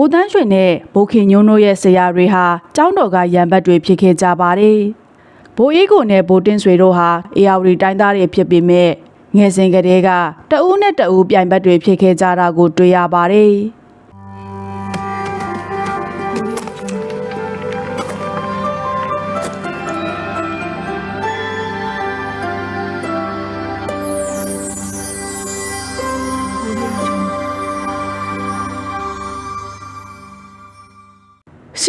ဗိုလ်တန်းရွှေနဲ့ဗိုလ်ခင်ညုံတို့ရဲ့ဆရာတွေဟာကျောင်းတော်ကရံဘတ်တွေဖြစ်ခဲ့ကြပါတယ်။ဗိုလ်အေးကိုနဲ့ဗိုလ်တင်းဆွေတို့ဟာအေယာဝတီတိုင်းသားတွေဖြစ်ပေမဲ့ငယ်စဉ်ကတည်းကတအူးနဲ့တအူးပြိုင်ဘတ်တွေဖြစ်ခဲ့ကြတာကိုတွေ့ရပါတယ်။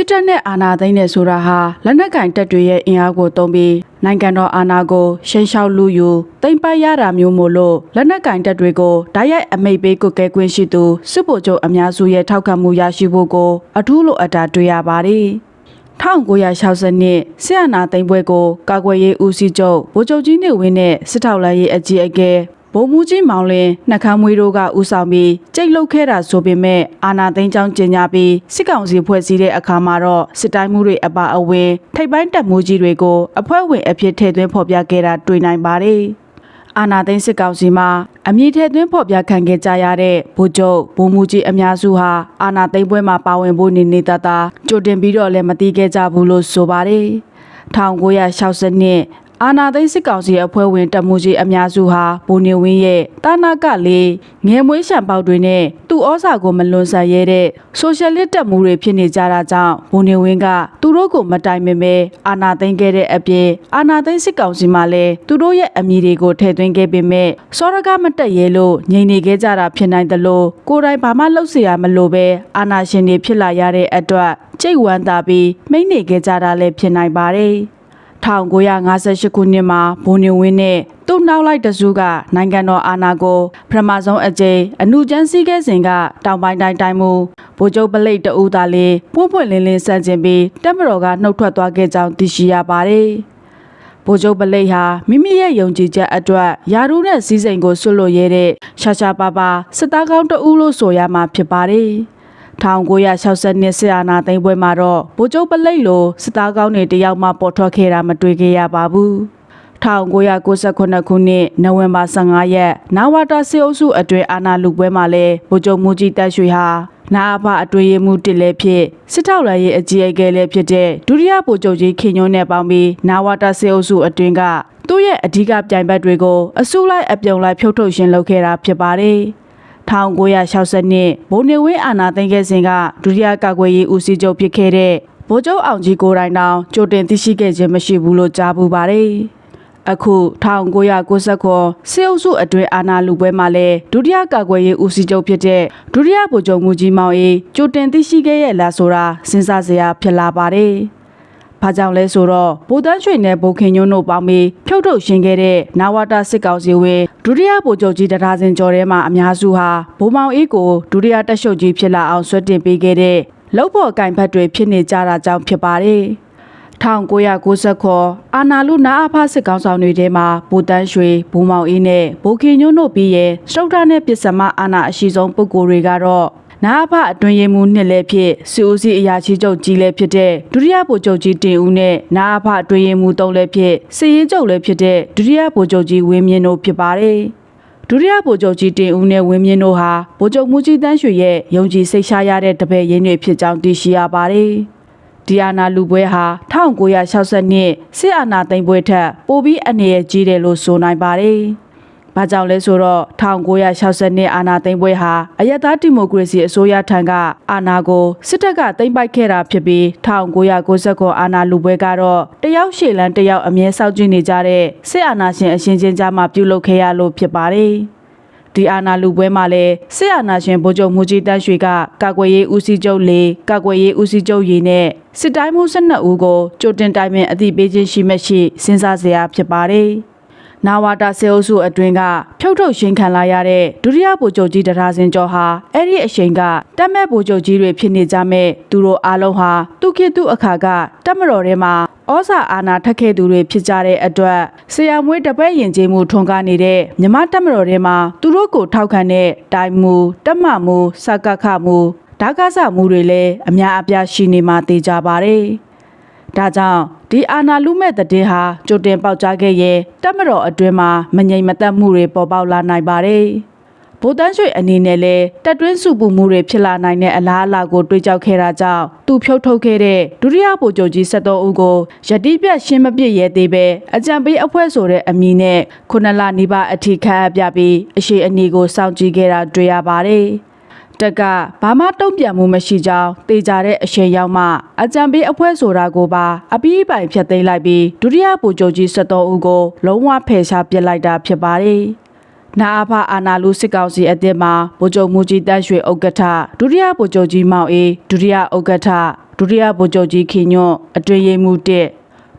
စစ်တပ်နဲ့အာဏာသိမ်းတယ်ဆိုတာဟာလက်နက်ကင်တပ်တွေရဲ့အင်အားကိုသုံးပြီးနိုင်ငံတော်အာဏာကိုရှင်းရှောက်လူယူသိမ်းပိုက်ရတာမျိုးမို့လို့လက်နက်ကင်တပ်တွေကိုဓာတ်ရိုက်အမိတ်ပေးကုတ်ကဲခွင့်ရှိသူစစ်ဗိုလ်ချုပ်အများစုရဲ့ထောက်ခံမှုရရှိဖို့ကိုအထူးလိုအပ်တာတွေ့ရပါတယ်။1960နှစ်ဆရာနာသိမ်းပွဲကိုကာကွယ်ရေးဦးစီးချုပ်ဗိုလ်ချုပ်ကြီးနေဝင်းနဲ့စစ်ထောက်လိုင်းရေးအကြီးအကဲ ဗိုလ်မှူးကြီးမောင်လင်းနှက်ခမ်းမွေးတို့ကဦးဆောင်ပြီးကြိတ်လုတ်ခဲ့တာဆိုပေမဲ့အာနာသိန်းချောင်းကျင်ညာပြီးစစ်ကောင်စီဖွဲ့စည်းတဲ့အခါမှာတော့စစ်တိုင်းမှုတွေအပါအဝင်ထိပ်ပိုင်းတပ်မှုကြီးတွေကိုအဖွဲ့ဝင်အဖြစ်ထည့်သွင်းဖော်ပြခဲ့တာတွေ့နိုင်ပါတယ်။အာနာသိန်းစစ်ကောင်စီမှာအမည်ထည့်သွင်းဖော်ပြခံခဲ့ကြရတဲ့ဗိုလ်ချုပ်ဗိုလ်မှူးကြီးအများစုဟာအာနာသိန်းပွဲမှာပါဝင်ဖို့နေနေတသာကြိုတင်ပြီးတော့လည်းမတိခဲ့ကြဘူးလို့ဆိုပါတယ်။1960နှစ် အာနာသိန်းစစ်ကောင်စီအဖွဲ့ဝင်တပ်မှုကြီးအများစုဟာဘိုနေဝင်းရဲ့တာနာကလေးငယ်မွေးရှံပေါက်တွေနဲ့သူ့ဩဇာကိုမလွန်ဆန်ရဲတဲ့ဆိုရှယ်လစ်တပ်မှုတွေဖြစ်နေကြတာကြောင့်ဘိုနေဝင်းကသူတို့ကိုမတိုင်မမဲအာနာသိန်းခဲ့တဲ့အပြင်အာနာသိန်းစစ်ကောင်စီမှလည်းသူတို့ရဲ့အမည်တွေကိုထည့်သွင်းခဲ့ပေမဲ့စောရကမတက်ရဲလို့ငြိမ်နေခဲ့ကြတာဖြစ်နိုင်တယ်လို့ကိုယ်တိုင်ဘာမှလုပ်เสียရမလို့ပဲအာနာရှင်တွေဖြစ်လာရတဲ့အတွက်ကြိတ်ဝမ်းသာပြီးမိမ့်နေခဲ့ကြတာလည်းဖြစ်နိုင်ပါတယ်။ 1958ခုနှစ်မှာဘိုးနေဝင်းနဲ့သူ့နောက်လိုက်တစုကနိုင်ငံတော်အာဏာကိုပထမဆုံးအကြိမ်အနုကျန်းစည်းခဲ့စဉ်ကတောင်ပိုင်းတိုင်းတိုင်းမူဗိုလ်ချုပ်ပလိတ်တဦးသားလေးပွန့်ပွန့်လင်းလင်းဆန့်ကျင်ပြီးတက်မတော်ကနှုတ်ထွက်သွားခဲ့ကြောင်းသိရှိရပါတယ်။ဗိုလ်ချုပ်ပလိတ်ဟာမိမိရဲ့ယုံကြည်ချက်အတွက်ယာရုနဲ့စည်းစိမ်ကိုဆွတ်လွတ်ရဲတဲ့ရှာရှာပါပါစစ်သားကောင်းတဦးလို့ဆိုရမှာဖြစ်ပါတယ်။ 1960နှစ်ဆရာနာသိမ်းပွဲမှာတော့ဗိုလ်ချုပ်ပလိတ်လိုစစ်သားကောင်းတွေတယောက်မှပေါ်ထွက်ခဲ့တာမတွေ့ခဲ့ရပါဘူး1998ခုနှစ်နိုဝင်ဘာ15ရက်နာဝတာစေအုပ်စုအတွင်းအာဏာလုပွဲမှာလဲဗိုလ်ချုပ်မူကြီးတက်ရွှေဟာနာအဖအတွင်းရမှုတစ်လဲဖြစ်စစ်ထောက်လိုင်းရဲ့အကြီးအကဲလည်းဖြစ်တဲ့ဒုတိယဗိုလ်ချုပ်ကြီးခင်ညွန်းနဲ့ပေါင်းပြီးနာဝတာစေအုပ်စုအတွင်းကသူ့ရဲ့အဓိကပြိုင်ဘက်တွေကိုအစုလိုက်အပြုံလိုက်ဖြုတ်ထုတ်ရှင်းလုပ်ခဲ့တာဖြစ်ပါတယ်။ 1960နှစ်ဗိုလ်နေဝင်းအာဏာသိမ်းခဲ့စဉ်ကဒုတိယကာကွယ်ရေးဦးစီးချုပ်ဖြစ်ခဲ့တဲ့ဗိုလ်ချုပ်အောင်ကြီးကိုတိုင်တောင်ကြိုတင်သိရှိခဲ့ခြင်းမရှိဘူးလို့ကြားပူပါတယ်။အခု1999စေအုပ်စုအတွင်းအာဏာလူပွဲမှာလဲဒုတိယကာကွယ်ရေးဦးစီးချုပ်ဖြစ်တဲ့ဒုတိယဗိုလ်ချုပ်မူကြီးမောင်အေးကြိုတင်သိရှိခဲ့ရဲ့လားဆိုတာစဉ်းစားစရာဖြစ်လာပါတယ်။။ ဘာကြောင့်လဲဆိုတော့ဗိုလ်တန်းရွှေနဲ့ဗိုလ်ခင်ညွန်းတို့ပေါင်းပြီးဖြုတ်ထုတ်ရှင်းခဲ့တဲ့နာဝတာစစ်ကောင်စီဝင်ဒုတိယဗိုလ်ချုပ်ကြီးတရားစင်ကျော်ထဲမှာအများစုဟာဗိုလ်မောင်အေးကိုဒုတိယတက်ရှုပ်ကြီးဖြစ်လာအောင်ဆွတ်တင်ပေးခဲ့တဲ့လောက်ဖို့ကင်ဖက်တွေဖြစ်နေကြတာကြောင့်ဖြစ်ပါတယ်။1990အာနာလူနာအဖစစ်ကောင်းဆောင်တွေထဲမှာဘူတန်းရွှေဘူမောင်အေးနဲ့ဘိုခင်ညွန်းတို့ပြီးရဲ့စတုဒ္ဒနဲ့ပစ္စမအာနာအရှိဆုံးပုဂ္ဂိုလ်တွေကတော့ နာအဖအတွင်ရင်မှုနှစ်လည်းဖြစ်စီအိုစီအရာရှိချုပ်ကြီးလည်းဖြစ်တဲ့ဒုတိယဗိုလ်ချုပ်ကြီးတင်ဦးနဲ့နာအဖအတွင်ရင်မှုသုံးလည်းဖြစ်စီရင်ချုပ်လည်းဖြစ်တဲ့ဒုတိယဗိုလ်ချုပ်ကြီးဝင်းမြင့်တို့ဖြစ်ပါတယ်ဒုတိယဗိုလ်ချုပ်ကြီးတင်ဦးနဲ့ဝင်းမြင့်တို့ဟာဗိုလ်ချုပ်မှုကြီးတန်းရွှေရဲ့ယုံကြည်စိတ်ရှားရတဲ့တပည့်ရင်းတွေဖြစ်ကြောင်းသိရှိရပါတယ်ဒီအာနာလူပွဲဟာ1960နှစ်စစ်အာဏာသိမ်းပွဲထက်ပိုပြီးအနေရကြီးတယ်လို့ဆိုနိုင်ပါတယ်။။ ဘာကြောင့်လဲဆိုတော့1960နှစ်အာဏာသိမ်းပွဲဟာအယက်သားဒီမိုကရေစီအစိုးရထံကအာဏာကိုစစ်တပ်ကသိမ်းပိုက်ခဲ့တာဖြစ်ပြီး1990အာဏာလူပွဲကတော့တယောက်ရှေ့လန်းတယောက်အမြဲစောင့်ကြည့်နေကြတဲ့စစ်အာဏာရှင်အရှင်ချင်းကြားမှာပြုလုပ်ခဲ့ရလို့ဖြစ်ပါတယ်။ဒီအာနာလူပွဲမှာလဲစစ်အာဏာရှင်ဗိုလ်ချုပ်မှုကြီးတန်းရွှေကကာကွယ်ရေးဦးစီးချုပ်လေးကာကွယ်ရေးဦးစီးချုပ်ရည်နဲ့စစ်တိုင်းမှု12ဦးကိုကြိုတင်တိုင်ပင်အသိပေးခြင်းရှိမရှိစဉ်းစားစရာဖြစ်ပါတယ်။ နာဝတာစေအုပ်စုအတွင်းကဖြုတ်ထုတ်ရှင်းခံလာရတဲ့ဒုတိယဗိုလ်ချုပ်ကြီးတရားစင်ကျော်ဟာအဲ့ဒီအချိန်ကတက်မဲ့ဗိုလ်ချုပ်ကြီးတွေဖြစ်နေကြမဲ့သူတို့အားလုံးဟာသူခေတ်သူအခါကတက်မတော်ထဲမှာဩဇာအာဏာထက်ခဲ့သူတွေဖြစ်ကြတဲ့အတွက်ဆရာမွေးတပည့်ရင်ကျေးမှုထွန်းကားနေတဲ့မြမတက်မတော်ထဲမှာသူတို့ကိုထောက်ခံတဲ့တိုင်မှုတက်မမှုစကခမှုဓာကဆမှုတွေလည်းအများအပြားရှိနေမှသိကြပါတယ်။ ဒါကြောင့်ဒီအာနာလူမဲ့တဲ့ဟာကြိုတင်ပေါက်ကြားခဲ့ရဲ့တက်မတော်အတွင်းမှာမငြိမ်မသက်မှုတွေပေါ်ပေါက်လာနိုင်ပါတယ်။ဘဗိုလ်တန်းရွှေအနေနဲ့လည်းတက်တွင်းစုပူမှုတွေဖြစ်လာနိုင်တဲ့အလားအလာကိုတွေးကြောက်ခဲ့တာကြောင့်သူဖြုတ်ထုတ်ခဲ့တဲ့ဒုတိယဗိုလ်ချုပ်ကြီး73ဦးကိုယတိပြတ်ရှင်းမပြစ်ရဲသေးပဲအကြံပေးအဖွဲ့ဆိုတဲ့အမည်နဲ့ခုနှစ်လနီးပါးအထိခန့်အပ်ပြပြီးအရှိအနီကိုစောင့်ကြည့်ခဲ့တာတွေ့ရပါတယ်။ တက်ကဘာမှတုံ့ပြန်မှုမရှိကြောင်းတေချာတဲ့အရှိန်ရောက်မှအကြံပေးအဖွဲ့ဆိုတာကိုပါအပီးပိုင်ဖြတ်သိမ်းလိုက်ပြီးဒုတိယဗိုလ်ချုပ်ကြီး73ဦးကိုလုံးဝဖယ်ရှားပစ်လိုက်တာဖြစ်ပါတယ်။နာအဖအာနာလူစစ်ကောင်စီအသစ်မှာဗိုလ်ချုပ်မူကြီးတန်းရွှေဥက္ကဋ္ဌဒုတိယဗိုလ်ချုပ်ကြီးမောင်အေးဒုတိယဥက္ကဋ္ဌဒုတိယဗိုလ်ချုပ်ကြီးခင်ညွန့်အတွင်ရေးမှူးတစ်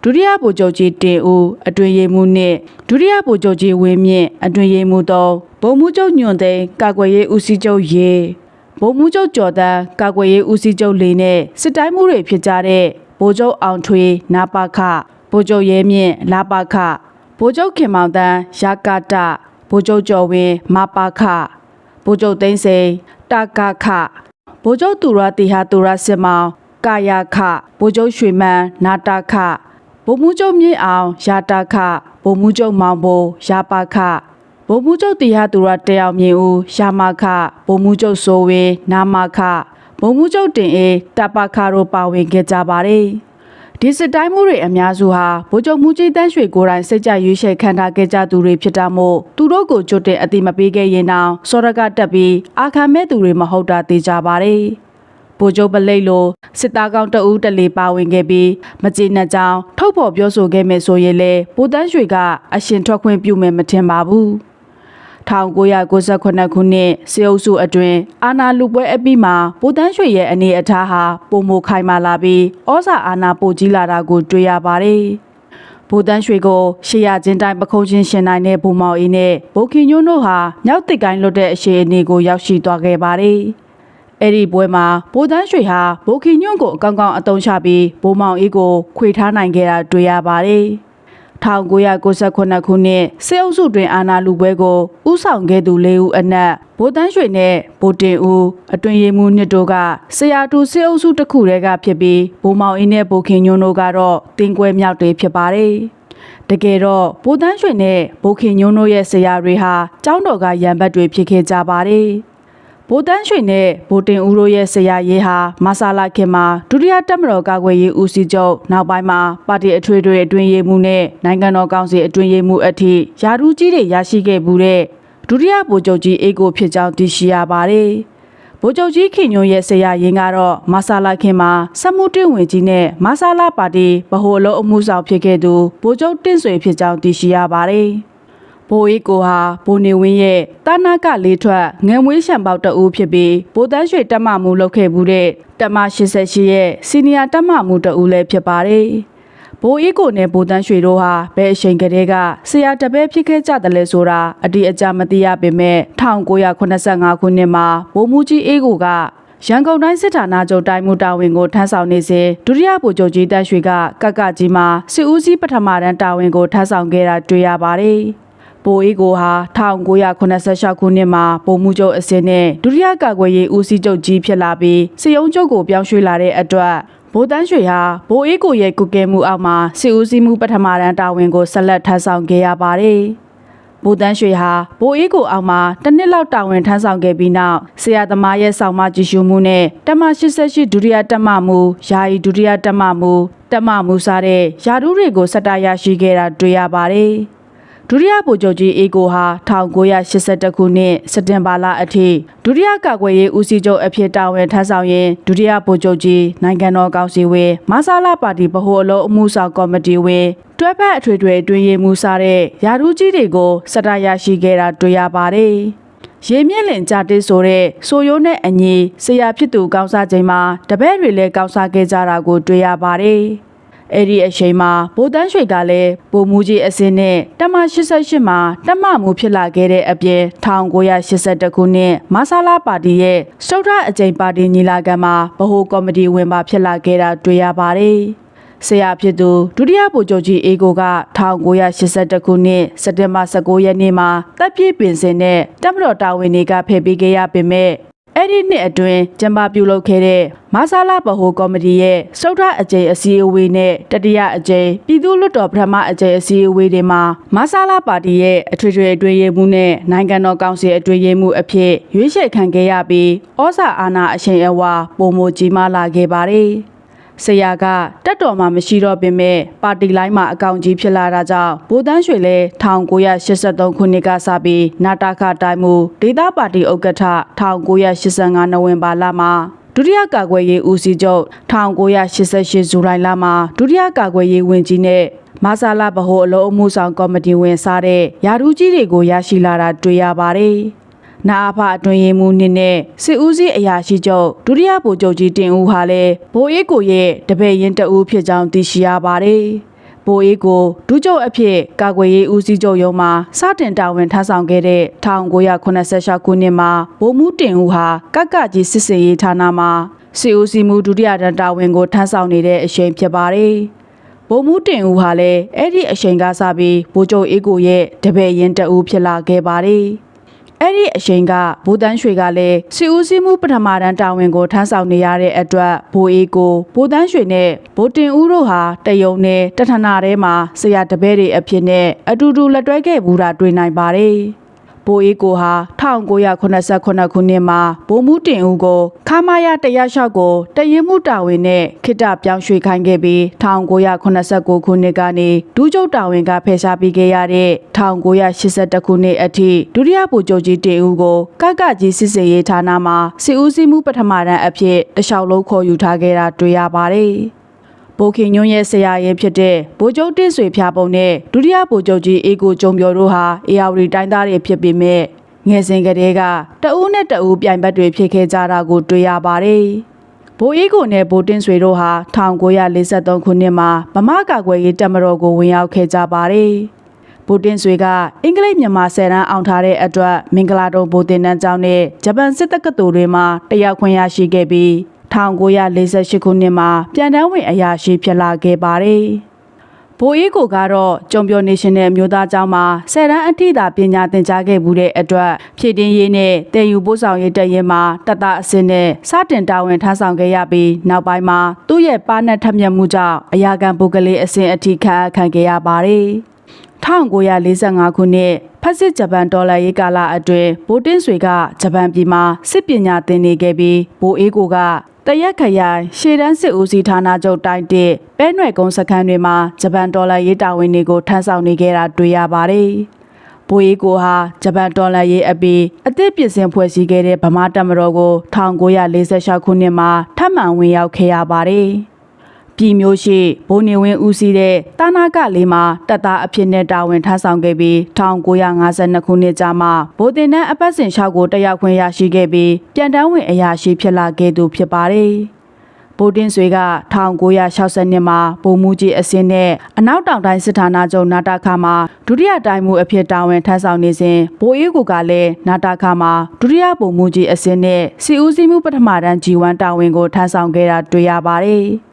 ဒုတိယဗိုလ်ချုပ်ကြီးတင်ဦးအတွင်ရေးမှူးနှစ်ဒုတိယဗိုလ်ချုပ်ကြီးဝင်းမြင့်အတွင်ရေးမှူးသုံးဗိုလ်မှူးချုပ်ညွန့်သိန်းကာကွယ်ရေးဦးစီးချုပ်ရေ ဗိုလ်မှူးချုပ်ကျော်တန်းကာကွယ်ရေးဦးစီးချုပ်လေးနဲ့စစ်တိုင်းမှုတွေဖြစ်ကြတဲ့ဗိုလ်ချုပ်အောင်ထွေးနာပါခဗိုလ်ချုပ်ရဲမြင့်လာပါခဗိုလ်ချုပ်ခင်မောင်တန်းရာကာတဗိုလ်ချုပ်ကျော်ဝင်းမပါခဗိုလ်ချုပ်သိန်းစိန်တာကာခဗိုလ်ချုပ်သူရတီဟာသူရစစ်မောင်ကာယာခဗိုလ်ချုပ်ရွှေမန်းနာတာခဗိုလ်မှူးချုပ်မြင့်အောင်ရာတာခဗိုလ်မှူးချုပ်မောင်ဘိုရာပါခ ဗိုလ်မှူးချုပ်တီဟာသူရတယောက်မြင်ဦးရှာမခဗိုလ်မှူးချုပ်စိုးဝင်းနာမခဗိုလ်မှူးချုပ်တင်အေးတပခတို့ပါဝင်ခဲ့ကြပါတယ်ဒီစစ်တိုင်းမှုတွေအများစုဟာဗိုလ်ချုပ်မူကြီးတန်းရွှေကိုယ်တိုင်စိတ်ကြရွေးချယ်ခံထားခဲ့ကြသူတွေဖြစ်တာမို့သူတို့ကိုကြွတင်အတိမပေးခဲ့ရင်တောင်စောရကတက်ပြီးအာခံမဲ့သူတွေမဟုတ်တာသိကြပါတယ်ဗိုလ်ချုပ်ပလိတ်လိုစစ်သားကောင်းတအူးတလေပါဝင်ခဲ့ပြီးမကြေနပ်ကြောင်းထုတ်ဖော်ပြောဆိုခဲ့မယ်ဆိုရင်လေဗိုလ်တန်းရွှေကအရှင်ထွက်ခွင့်ပြုမယ်မထင်ပါဘူး 1998ခုနှစ်စေအုပ်စုအတွင်းအာနာလူပွဲအပြီးမှာဗိုလ်တန်းရွှေရဲ့အနေအထားဟာပုံမခိုင်မာလာပြီးဩဇာအာဏာပိုကြီးလာတာကိုတွေ့ရပါတယ်။ဗိုလ်တန်းရွှေကိုရှေ့ရချင်းတိုင်းပခုံးချင်းရှင်နိုင်တဲ့ဘူမောင်အေးနဲ့ဗိုလ်ခင်ညွန်းတို့ဟာမြောက်တစ်ကိုင်းလွတ်တဲ့အရှိအနေကိုရောက်ရှိသွားခဲ့ပါတယ်။အဲ့ဒီပွဲမှာဗိုလ်တန်းရွှေဟာဗိုလ်ခင်ညွန့်ကိုအကောင်းကောင်းအတုံးချပြီးဗိုလ်မောင်အေးကိုခွေထားနိုင်ခဲ့တာတွေ့ရပါတယ်။ 1998ခုနှစ်စေအုပ်စုတွင်အာဏာလူပွဲကိုဥဆောင်ခဲ့သူ၄ဦးအနက်ဗိုလ်တန်းရွှေနဲ့ဗိုလ်တင်ဦးအတွင်ရေးမှူးနှစ်တို့ကဆရာတူစေအုပ်စုတစ်ခုတည်းကဖြစ်ပြီးဗိုလ်မောင်အင်းနဲ့ဗိုလ်ခင်ညွန်းတို့ကတော့တင်ကွဲမြောက်တွေဖြစ်ပါတယ်။တကယ်တော့ဗိုလ်တန်းရွှေနဲ့ဗိုလ်ခင်ညွန်းတို့ရဲ့ဆရာတွေဟာကျောင်းတော်ကရံဘတ်တွေဖြစ်ခဲ့ကြပါတယ်။ ဗိုလ်တန်းရွှေနဲ့ဗိုလ်တင်ဦးတို့ရဲ့ဆရာရေးဟာမဆာလာခင်မှာဒုတိယတပ်မတော်ကာကွယ်ရေးဦးစီးချုပ်နောက်ပိုင်းမှာပါတီအထွေထွေအတွင်းရေးမှူးနဲ့နိုင်ငံတော်ကောင်စီအတွင်းရေးမှူးအထိယာဒူးကြီးတွေရရှိခဲ့မှုတဲ့ဒုတိယဗိုလ်ချုပ်ကြီးအေကိုဖြစ်ကြောင်းသိရှိရပါတယ်။ဗိုလ်ချုပ်ကြီးခင်ညွန့်ရဲ့ဆရာရင်ကတော့မဆာလာခင်မှာစက်မှုတင်ဝင်ကြီးနဲ့မဆာလာပါတီဗဟိုအလုံးအမှုဆောင်ဖြစ်ခဲ့သူဗိုလ်ချုပ်တင့်ဆွေဖြစ်ကြောင်းသိရှိရပါတယ်။ ဘိုးအေးကိုဟာဘိုနေဝင်းရဲ့တာနာကလေးထွက်ငန်မွေးရှံပေါက်တအူးဖြစ်ပြီးဗိုလ်တန်းရွှေတက်မှမှုလုပ်ခဲ့မှုတဲ့တက်မ88ရဲ့စီနီယာတက်မှမှုတအူးလည်းဖြစ်ပါတယ်။ဘိုးအေးကိုနဲ့ဗိုလ်တန်းရွှေတို့ဟာဘယ်အချိန်ကတည်းကဆရာတပည့်ဖြစ်ခဲ့ကြတယ်လဲဆိုတာအတိအကျမသိရပေမဲ့1985ခုနှစ်မှာဗိုလ်မှူးကြီးအေးကိုကရန်ကုန်တိုင်းစစ်ဌာနချုပ်တိုင်းမှုတာဝန်ကိုထမ်းဆောင်နေစဉ်ဒုတိယဗိုလ်ချုပ်ကြီးတန်းရွှေကကက်ကကြီးမှာစစ်ဦးစီးပထမတန်းတာဝန်ကိုထမ်းဆောင်ခဲ့တာတွေ့ရပါတယ်။ ပိုအေးကိုဟာ1986ခုနှစ်မှာပုံမှုချုပ်အစင်းနဲ့ဒုတိယကာကွယ်ရေးဦးစီးချုပ်ကြီးဖြစ်လာပြီးစစ်ရုံးချုပ်ကိုပြောင်းရွှေ့လာတဲ့အတွက်ဗိုလ်တန်းရွှေဟာဘိုးအေးကိုရဲ့ကုကဲမှုအောက်မှာစစ်ဦးစီးမှုပထမတန်းတာဝန်ကိုဆက်လက်ထမ်းဆောင်ခဲ့ရပါတယ်။ဗိုလ်တန်းရွှေဟာဘိုးအေးကိုအောက်မှာတစ်နှစ်လောက်တာဝန်ထမ်းဆောင်ခဲ့ပြီးနောက်ဆရာသမားရဲ့ဆောင်မကြည့်ရှုမှုနဲ့တက်မ88ဒုတိယတက်မမှုယာယီဒုတိယတက်မမှုတက်မမှုစားတဲ့ယာဒူးတွေကိုစက်တာရရှိခဲ့တာတွေ့ရပါတယ်။ ဒုတိယဗိုလ်ချုပ်ကြီးအေကိုဟာ1982ခုနှစ်စက်တင်ဘာလအထိဒုတိယကာကွယ်ရေးဦးစီးချုပ်အဖြစ်တာဝန်ထမ်းဆောင်ရင်းဒုတိယဗိုလ်ချုပ်ကြီးနိုင်ငံတော်ကောင်စီဝင်မဆာလာပါတီဗဟိုအလုံးအမှုဆောင်ကော်မတီဝင်တွဲဖက်အထွေထွေအတွင်းရေးမှူးစားတဲ့ယာဒူးကြီးတွေကိုစက်တာရရှိခဲ့တာတွေ့ရပါတယ်။ရေမြင့်လင်ကြတေးဆိုတဲ့ဆိုရိုးနဲ့အညီဆရာဖြစ်သူကောင်းစားချိန်မှာတပည့်တွေလည်းကောင်းစားခဲ့ကြတာကိုတွေ့ရပါတယ်။ အဲ့ဒီအချိန်မှာဗိုလ်တန်းရွှေကလည်းဗိုလ်မှူးကြီးအစင်းနဲ့တက်မ88မှာတက်မမှုဖြစ်လာခဲ့တဲ့အပြင်1982ခုနှစ်မဆာလာပါတီရဲ့စတုထအကြိမ်ပါတီညီလာခံမှာဗဟိုကော်မတီဝင်ပါဖြစ်လာခဲ့တာတွေ့ရပါတယ်။ဆရာဖြစ်သူဒုတိယဗိုလ်ချုပ်ကြီးအေကိုက1982ခုနှစ်စက်တင်ဘာ19ရက်နေ့မှာတပ်ပြည့်ပင်စင်နဲ့တပ်မတော်တာဝန်တွေကဖယ်ပေးခဲ့ရပေမဲ့ အဲ့ဒီနှစ်အတွင်းကျင်းပပြုလုပ်ခဲ့တဲ့မဆာလာဗဟိုကော်မတီရဲ့စတုထအကြိမ်အစည်းအဝေးနဲ့တတိယအကြိမ်ပြည်သူ့လွှတ်တော်ပထမအကြိမ်အစည်းအဝေးတွေမှာမဆာလာပါတီရဲ့အထွေထွေအတွင်းရေးမှူးနဲ့နိုင်ငံတော်ကောင်စီအတွင်းရေးမှူးအဖြစ်ရွေးချယ်ခံခဲ့ရပြီးဩဇာအာဏာအရှိန်အဝါပုံမကြီးမားလာခဲ့ပါတယ်။ ဆရာကတက်တော်မှာမရှိတော့ပေမဲ့ပါတီလိုင်းမှာအကောင့်ကြီးဖြစ်လာတာကြောင့်ဗိုလ်တန်းရွှေလဲ1983ခုနှစ်ကစပြီးနာတာခတိုင်းမှုဒေသပါတီဥက္ကဋ္ဌ1985နိုဝင်ဘာလမှာဒုတိယကာကွယ်ရေးဦးစီးချုပ်1988ဇူလိုင်လမှာဒုတိယကာကွယ်ရေးဝန်ကြီးနဲ့မဆာလာဗဟိုအလုံးအမှုဆောင်ကော်မတီဝင်စားတဲ့ယာဒူးကြီးတွေကိုရရှိလာတာတွေ့ရပါတယ်။ နာအဖအတွင်ရင်မူနှစ်နဲ့စစ်ဦးစီးအရာရှိချုပ်ဒုတိယဗိုလ်ချုပ်ကြီးတင်ဦးဟာလည်းဗိုလ်အေးကိုရဲ့တပည့်ရင်တဦးဖြစ်ကြောင်းသိရှိရပါတယ်။ဗိုလ်အေးကိုဒုချုပ်အဖြစ်ကာကွယ်ရေးဦးစီးချုပ်ရုံးမှာစတင်တာဝန်ထမ်းဆောင်ခဲ့တဲ့1986ခုနှစ်မှာဗိုလ်မှူးတင်ဦးဟာကကကြီးစစ်စေးရေးဌာနမှာစစ်ဦးစီးမှုဒုတိယတန်းတာဝန်ကိုထမ်းဆောင်နေတဲ့အရှိန်ဖြစ်ပါတယ်။ဗိုလ်မှူးတင်ဦးဟာလည်းအဲ့ဒီအချိန်ကစပြီးဗိုလ်ချုပ်အေးကိုရဲ့တပည့်ရင်တအူးဖြစ်လာခဲ့ပါတယ်။ အဲ့ဒီအချိန်ကဗိုလ်တန်းရွှေကလည်းစီဦးစီးမှုပထမတန်းတာဝန်ကိုထမ်းဆောင်နေရတဲ့အတွက်ဗိုလ်အေးကိုဗိုလ်တန်းရွှေနဲ့ဗိုလ်တင်ဦးတို့ဟာတယုံနဲ့တထနာထဲမှာဆရာတပည့်တွေအဖြစ်နဲ့အတူတူလက်တွဲခဲ့ဘူးတာတွေ့နိုင်ပါတယ်။ ဘိုးအေးကိုဟာ1989ခုနှစ်မှာဘိုးမူးတင်ဦးကိုခမာရတရားလျှောက်ကိုတရင်မှုတာဝန်နဲ့ခိတ္တပြောင်းရွှေ့ခိုင်းခဲ့ပြီး1989ခုနှစ်ကနေဒူးကျုပ်တာဝန်ကဖယ်ရှားပြီးခဲ့ရတဲ့1982ခုနှစ်အထိဒုတိယဗိုလ်ချုပ်ကြီးတင်ဦးကိုကကကြီးစစ်စေးရေးဌာနမှာစစ်ဦးစီးမှုပထမတန်းအဖြစ်တခြားလုံးခေါ်ယူထားခဲ့တာတွေ့ရပါတယ်။ ဘိုခင်ညွန့်ရဲ့ဆရာရင်ဖြစ်တဲ့ဗိုလ်ချုပ်တစ်ဆွေဖျားပုံနဲ့ဒုတိယဗိုလ်ချုပ်ကြီးအေကိုကျုံပြော်တို့ဟာအေယာဝတီတိုင်းသားတွေဖြစ်ပေမဲ့ငယ်စဉ်ကတည်းကတအူးနဲ့တအူးပြိုင်ဘက်တွေဖြစ်ခဲ့ကြတာကိုတွေ့ရပါတယ်။ဘိုအေကိုနဲ့ဘိုတင်ဆွေတို့ဟာ1943ခုနှစ်မှာဗမာကာကွယ်ရေးတပ်မတော်ကိုဝင်ရောက်ခဲ့ကြပါတယ်။ဗိုတင်ဆွေကအင်္ဂလိပ်မြန်မာဆယ်တန်းအောင်ထားတဲ့အတွက်မင်္ဂလာတုံဗိုတင်တန်းကျောင်းနဲ့ဂျပန်စစ်တပ်ကတူတွေမှာတရားခွင့်ရရှိခဲ့ပြီး 1948ခုနှစ်မှာပြန်တန်းဝင်အရာရှိဖြစ်လာခဲ့ပါတယ်။ဘိုအေးကိုကတော့ကျုံပြောနေရှင်နယ်မြို့သားကျောင်းမှာဆယ်တန်းအထိသာပညာသင်ကြားခဲ့မှုတဲ့အတွက်ဖြည့်တင်းရေးနဲ့တည်ယူပို့ဆောင်ရေးတရင်မှာတတအစင်းနဲ့စတင်တာဝန်ထမ်းဆောင်ခဲ့ရပြီးနောက်ပိုင်းမှာသူ့ရဲ့ပါနဲ့ထက်မြက်မှုကြောင့်အရာခံပုဂ္ဂလေးအဆင့်အထိခန့်အပ်ခံခဲ့ရပါတယ်။1945ခုနှစ်ဖက်စစ်ဂျပန်ဒေါ်လာရေးကာလအတွင်းဗိုလ်တင်းဆွေကဂျပန်ပြည်မှာစစ်ပညာသင်နေခဲ့ပြီးဗိုလ်အေးကိုက တရက်ခရိုင်ရှေ့တန်းစစ်ဦးစီးဌာနချုပ်တိုင်းတစ်ပဲနွယ်ကုန်းစခန်းတွေမှာဂျပန်ဒေါ်လာရေးတာဝန်တွေကိုထမ်းဆောင်နေခဲ့တာတွေ့ရပါတယ်။ဗိုလ်အေးကိုဟာဂျပန်ဒေါ်လာရေးအပြီးအသစ်ပြင်ဆင်ဖွဲ့စည်းခဲ့တဲ့ဗမာတပ်မတော်ကို1946ခုနှစ်မှာထပ်မံဝင်ရောက်ခဲ့ရပါတယ်။ ပြည်မျိုးရှိဘိုးနေဝင်းဦးစီးတဲ့တာနာကလေးမှာတပ်သားအဖြစ်နဲ့တာဝန်ထမ်းဆောင်ခဲ့ပြီး1952ခုနှစ်ကျမှဗိုလ်တင်တန်းအပတ်စဉ်6ကိုတက်ရောက်ခွင့်ရရှိခဲ့ပြီးပြန်တန်းဝင်အရာရှိဖြစ်လာခဲ့သူဖြစ်ပါတယ်။ဗိုလ်တင်ဆွေက1962မှာဗိုလ်မှူးကြီးအစင်းနဲ့အနောက်တောင်တိုင်းစစ်ဌာနချုပ်နာတာခမှာဒုတိယတိုင်းမှုအဖြစ်တာဝန်ထမ်းဆောင်နေစဉ်ဗိုလ်အေးကူကလည်းနာတာခမှာဒုတိယဗိုလ်မှူးကြီးအစင်းနဲ့စီဦးစီးမှုပထမတန်း G1 တာဝန်ကိုထမ်းဆောင်ခဲ့တာတွေ့ရပါတယ်။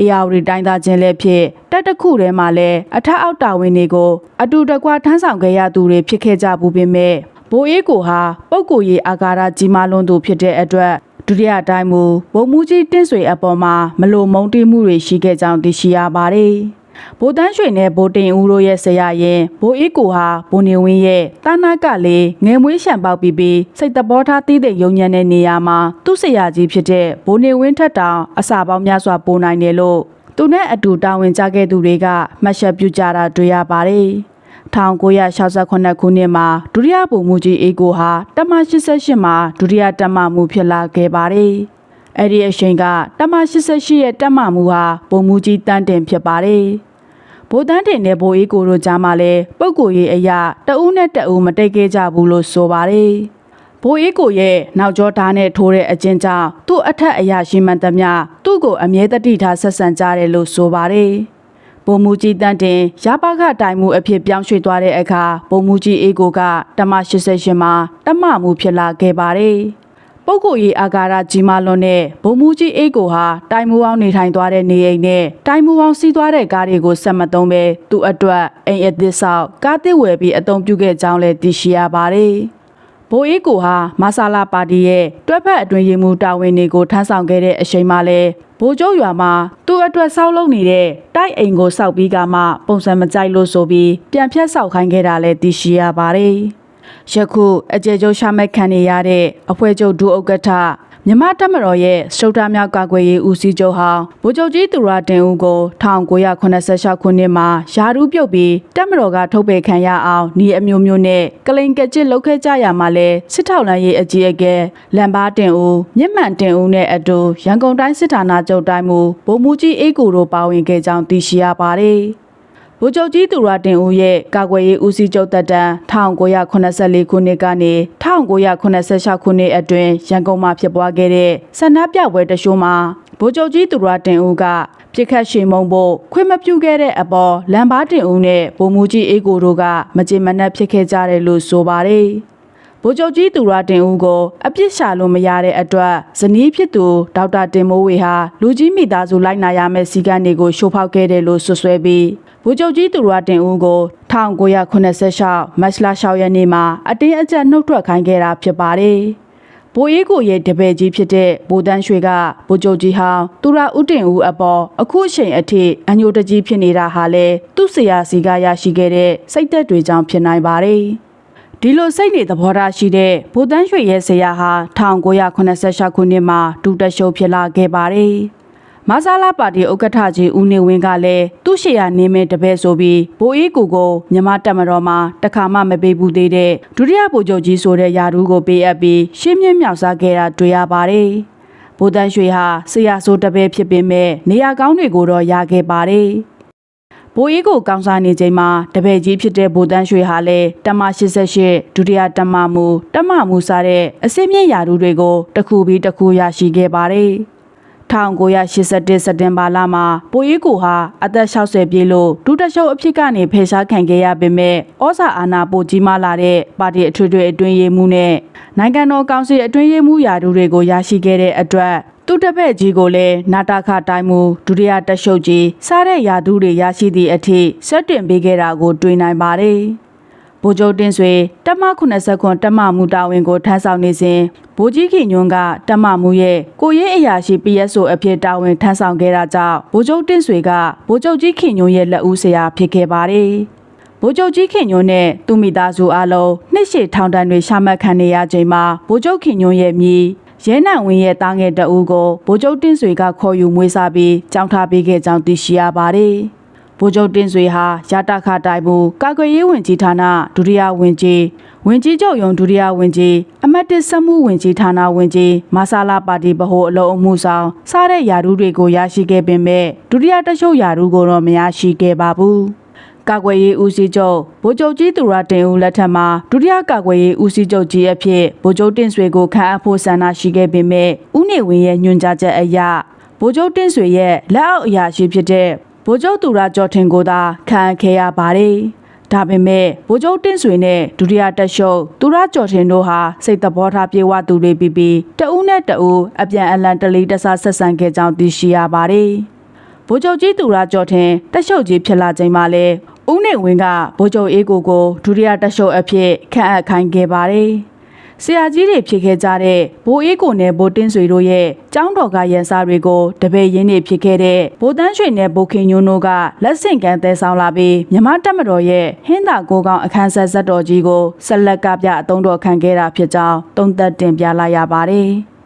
အေယာဝတီတိုင်းသားချင်းလည်းဖြစ်တက်တစ်ခုထဲမှာလည်းအထက်အောက်တာဝန်တွေကိုအတူတကွထမ်းဆောင်ခဲ့ရသူတွေဖြစ်ခဲ့ကြဘူးပေမဲ့ဘိုးအေးကိုဟာပုပ်ကိုရေးအာကာရကြီးမားလွန်းသူဖြစ်တဲ့အတွက်ဒုတိယတိုင်းမူဗိုလ်မှူးကြီးတင့်ဆွေအပေါ်မှာမလိုမုန်းတီးမှုတွေရှိခဲ့ကြောင်းသိရှိရပါတယ်။ ဗိုလ်တန်းရွှေနဲ့ဗိုလ်တင်ဦးတို့ရဲ့ဆရာရင်ဗိုလ်အေးကိုဟာဗိုလ်နေဝင်းရဲ့တာနာကလေးငယ်မွေးရှံပေါက်ပြီးပြီးစိတ်တဘောထားတည်တဲ့ယုံညံ့တဲ့နေရာမှာသူ့ဆရာကြီးဖြစ်တဲ့ဗိုလ်နေဝင်းထက်တောင်အစာပေါင်းများစွာပိုနိုင်တယ်လို့သူနဲ့အတူတာဝန်ကျခဲ့သူတွေကမှတ်ချက်ပြုကြတာတွေ့ရပါတယ်။1968ခုနှစ်မှာဒုတိယဗိုလ်မှူးကြီးအေကိုဟာတမ88မှာဒုတိယတက်မမှုဖြစ်လာခဲ့ပါတယ်။အဲ့ဒီအချိန်ကတမ88ရဲ့တက်မမှုဟာဗိုလ်မှူးကြီးတန်းတင်ဖြစ်ပါတယ်။ ဗိုလ်တန်းတင်နဲ့ဗိုလ်အေးကိုတို့ကြားမှာလည်းပုံကိုယ်ရေးအရာတဦးနဲ့တဦးမတိတ်ခဲ့ကြဘူးလို့ဆိုပါတယ်။ဗိုလ်အေးကိုရဲ့နောက်ကျောဓာတ်နဲ့ထိုးတဲ့အကျဉ်းကြောင့်သူ့အထက်အရာရှိမှန်သမျှသူ့ကိုအမြဲတတိထားဆက်ဆံကြတယ်လို့ဆိုပါတယ်။ဗိုလ်မှူးကြီးတန်းတင်ရပါခတိုင်မှုအဖြစ်ပြောင်းရွှေ့သွားတဲ့အခါဗိုလ်မှူးကြီးအေကိုကတမ88မှာတမမှုဖြစ်လာခဲ့ပါတယ်။ ပုဂ္ဂိုလ်ရေးအာကာရကြီးမားလွန်တဲ့ဗိုလ်မှူးကြီးအေကိုဟာတိုင်မှုအောင်နေထိုင်သွားတဲ့နေအိမ်နဲ့တိုင်မှုအောင်စီးသွားတဲ့ကားတွေကိုဆက်မသုံးပဲသူ့အတွက်အိမ်အသစ်ဆောက်ကားသစ်ဝယ်ပြီးအသုံးပြုခဲ့ကြောင်းလည်းသိရှိရပါတယ်။ဗဘိုးအေးကိုဟာမာဆာလာပါတီရဲ့တွဲဖက်အတွင်ရေးမှုတာဝန်တွေကိုထမ်းဆောင်ခဲ့တဲ့အချိန်မှလည်းဘိုးကျုပ်ရွာမှာသူ့အတွက်ဆောက်လုပ်နေတဲ့တိုက်အိမ်ကိုစောက်ပြီးကမှပုံစံမကြိုက်လို့ဆိုပြီးပြန်ဖြတ်ဆောက်ခိုင်းခဲ့တာလည်းသိရှိရပါတယ်။ ယခုအကျေကျုပ်ရှာမဲ့ခံနေရတဲ့အဖွဲ့ချုပ်ဒုဥက္ကဋ္ဌမြမတက်မတော်ရဲ့စတုတ္ထမြောက်ကာကွယ်ရေးဦးစီးချုပ်ဟောင်းဗိုလ်ချုပ်ကြီးသူရတင်ဦးကို1986ခုနှစ်မှာယာရုပြုတ်ပြီးတက်မတော်ကထုတ်ပယ်ခံရအောင်ဤအမျိုးမျိုးနဲ့ကလိန်ကကြစ်လောက်ခဲ့ကြရမှာလဲစစ်ထောက်လမ်းရေးအကြီးအကဲလမ်ဘာတင်ဦးမြင့်မှန်တင်ဦးနဲ့အတူရန်ကုန်တိုင်းစစ်ဌာနချုပ်တိုင်းမူဗိုလ်မှူးကြီးအေးကိုတို့ပါဝင်ခဲ့ကြောင်းသိရှိရပါတယ်။ ဗိုလ်ချုပ်ကြီးသူရတင်ဦးရဲ့ကာကွယ်ရေးဦးစီးချုပ်တပ်တန်း1984ခုနှစ်ကနေ1986ခုနှစ်အတွင်းရန်ကုန်မှာဖြစ်ပွားခဲ့တဲ့ဆန္ဒပြပွဲတရှိုးမှာဗိုလ်ချုပ်ကြီးသူရတင်ဦးကပြစ်ခတ်ရှေမုံဖို့ခွင့်မပြုခဲ့တဲ့အပေါ်လမ်ဘာတင်ဦးနဲ့ဗိုလ်မှူးကြီးအေးကိုတို့ကမကြေမနက်ဖြစ်ခဲ့ကြတယ်လို့ဆိုပါတယ်။ဗိုလ်ချုပ်ကြီးသူရတင်ဦးကိုအပြစ်ရှာလို့မရတဲ့အတွက်ဇနီးဖြစ်သူဒေါက်တာတင်မိုးဝေဟာလူကြီးမိသားစုလိုက်နာရမယ့်စီကံတွေကိုရှိုးဖောက်ခဲ့တယ်လို့ဆွဆွဲပြီး ဗိုလ်ချုပ်ကြီးသူရတင်ဦးကို1986မတ်လ6ရက်နေ့မှာအတင်းအကျပ်နှုတ်ထွက်ခိုင်းခဲ့တာဖြစ်ပါတယ်။ဗိုလ်အေးကိုရဲ့တပည့်ကြီးဖြစ်တဲ့ဗိုလ်တန်းရွှေကဗိုလ်ချုပ်ကြီးဟောင်းသူရဦးတင်ဦးအပေါ်အခုအချိန်အထိအညိုတကြီးဖြစ်နေတာဟာလေသူ့ဆရာစီကရရှိခဲ့တဲ့စိတ်သက်တွေကြောင့်ဖြစ်နိုင်ပါတယ်။ဒီလိုစိတ်နေသဘောထားရှိတဲ့ဗိုလ်တန်းရွှေရဲ့ဆရာဟာ1986ခုနှစ်မှာဒုတက်ရှုပ်ဖြစ်လာခဲ့ပါတယ်။ မဆာလာပါတီဥက္ကဋ္ဌကြီးဦးနေဝင်းကလည်းသူ့ရှေ့ရနေမင်းတပည့်ဆိုပြီးဗိုလ်အေးကူကိုမြမတက်မတော်မှာတခါမှမပေးဘူးသေးတဲ့ဒုတိယဗိုလ်ချုပ်ကြီးဆိုတဲ့ယာဒူးကိုပေးအပ်ပြီးရှင်းမြင့်မြောက်စားခဲ့တာတွေ့ရပါတယ်။ဗိုလ်တန်းရွှေဟာဆရာဆိုတပည့်ဖြစ်ပေမဲ့နေရာကောင်းတွေကိုတော့ရခဲ့ပါတယ်။ဘိုးအေးကိုကောင်းစားနေချိန်မှာတပည့်ကြီးဖြစ်တဲ့ဗိုလ်တန်းရွှေဟာလည်းတမ88ဒုတိယတမမူတမမူစားတဲ့အစစ်မြင့်ရာထူးတွေကိုတစ်ခုပြီးတစ်ခုရရှိခဲ့ပါတယ်။ 1981စက်တင်ဘာလမှာဘိုးအေးကိုဟာအသက်60ပြည့်လို့ဒုတက်ရှုပ်အဖြစ်ကနေဖယ်ရှားခံခဲ့ရပေမဲ့ဩဇာအာဏာပိုကြီးမားလာတဲ့ပါတီအထွေထွေအတွင်းရေးမှူးနဲ့နိုင်ငံတော်ကောင်စီအတွင်းရေးမှူးရာထူးတွေကိုရရှိခဲ့တဲ့အတွက်သူတပည့်ကြီးကိုလည်းနာတာခတိုင်းမူဒုတိယတက်ရှုပ်ကြီးစားတဲ့ယာဒူးတွေရရှိသည့်အထိဆက်တင်ပေးခဲ့တာကိုတွေ့နိုင်ပါတယ်။ ဗိုလ်ချုပ်တင်ဆွေတက်မ80ခွန်တက်မမူတာဝန်ကိုထမ်းဆောင်နေစဉ်ဗိုလ်ကြီးခင်ညွန်းကတက်မမူရဲ့ကိုရေးအရာရှိ PSO အဖြစ်တာဝန်ထမ်းဆောင်ခဲ့တာကြောင့်ဗိုလ်ချုပ်တင်ဆွေကဗိုလ်ချုပ်ကြီးခင်ညွန်းရဲ့လက်ဦးဆရာဖြစ်ခဲ့ပါတယ်။ဗိုလ်ချုပ်ကြီးခင်ညွန်းနဲ့သူမိသားစုအလုံးနှစ်ရှည်ထောင်ဒဏ်တွေရှာမှတ်ခံနေရချိန်မှာဗိုလ်ချုပ်ခင်ညွန်းရဲ့မြေရဲနံဝင်းရဲ့တားငယ်တအူးကိုဗိုလ်ချုပ်တင်ဆွေကခေါ်ယူမွေးစားပြီးကြောင်းထားပေးခဲ့ကြောင်းသိရှိရပါတယ်။ ဗိုလ်ချုပ်တင်ဆွေဟာရတခတိုင်ဘူးကာကွယ်ရေးဝန်ကြီးဌာနဒုတိယဝန်ကြီးဝန်ကြီးချုပ်ရုံဒုတိယဝန်ကြီးအမတ်တစ်စက်မှုဝန်ကြီးဌာနဝန်ကြီးမဆာလာပါတီဗဟိုအလုံးအမှုဆောင်စားတဲ့ယာရုတွေကိုရရှိခဲ့ပေမဲ့ဒုတိယတရှုပ်ယာရုကိုတော့မရရှိခဲ့ပါဘူးကာကွယ်ရေးဦးစီးချုပ်ဗိုလ်ချုပ်ကြီးသူရတင်ဦးလက်ထက်မှာဒုတိယကာကွယ်ရေးဦးစီးချုပ်ကြီးအဖြစ်ဗိုလ်ချုပ်တင်ဆွေကိုခန့်အပ်ဖို့ဆန္ဒရှိခဲ့ပေမဲ့ဦးနေဝင်းရဲ့ညွှန်ကြားချက်အရဗိုလ်ချုပ်တင်ဆွေရဲ့လက်အောက်အရာရှိဖြစ်တဲ့ ဗိုလ်ချုပ်သူရကျော်ထင်ကိုသာခံခဲ့ရပါတယ်။ဒါပေမဲ့ဗိုလ်ချုပ်တင့်ဆွေနဲ့ဒုတိယတက်ရှုပ်သူရကျော်ထင်တို့ဟာစိတ်သဘောထားပြေဝသူတွေပြီးပြီးတဦးနဲ့တဦးအပြန်အလှန်တလီတဆဆက်ဆံခဲ့ကြောင်းသိရှိရပါတယ်။ဗိုလ်ချုပ်ကြီးသူရကျော်ထင်တက်ရှုပ်ကြီးဖြစ်လာချိန်မှာလဲဦးနေဝင်းကဗိုလ်ချုပ်အေးကိုကိုဒုတိယတက်ရှုပ်အဖြစ်ခန့်အပ်ခိုင်းခဲ့ပါတယ်။ ဆရာကြီးတွေဖြစ်ခဲ့ကြတဲ့ဘိုးအေးကိုနဲ့ဘိုးတင်းဆွေတို့ရဲ့ကျောင်းတော်ကရန်စာတွေကိုတပည့်ရင်းနေဖြစ်ခဲ့တဲ့ဘိုးတန်းရွှေနဲ့ဘိုးခင်ညွန်းတို့ကလက်ဆင့်ကမ်းသဲဆောင်လာပြီးမြမတက်မတော်ရဲ့ဟင်းသာကိုကောင်အခန်းဆက်ဇက်တော်ကြီးကိုဆက်လက်ကပြအုံတော်ခံခဲ့တာဖြစ်ကြောင်းတုံးသက်တင်ပြလိုက်ရပါတယ်။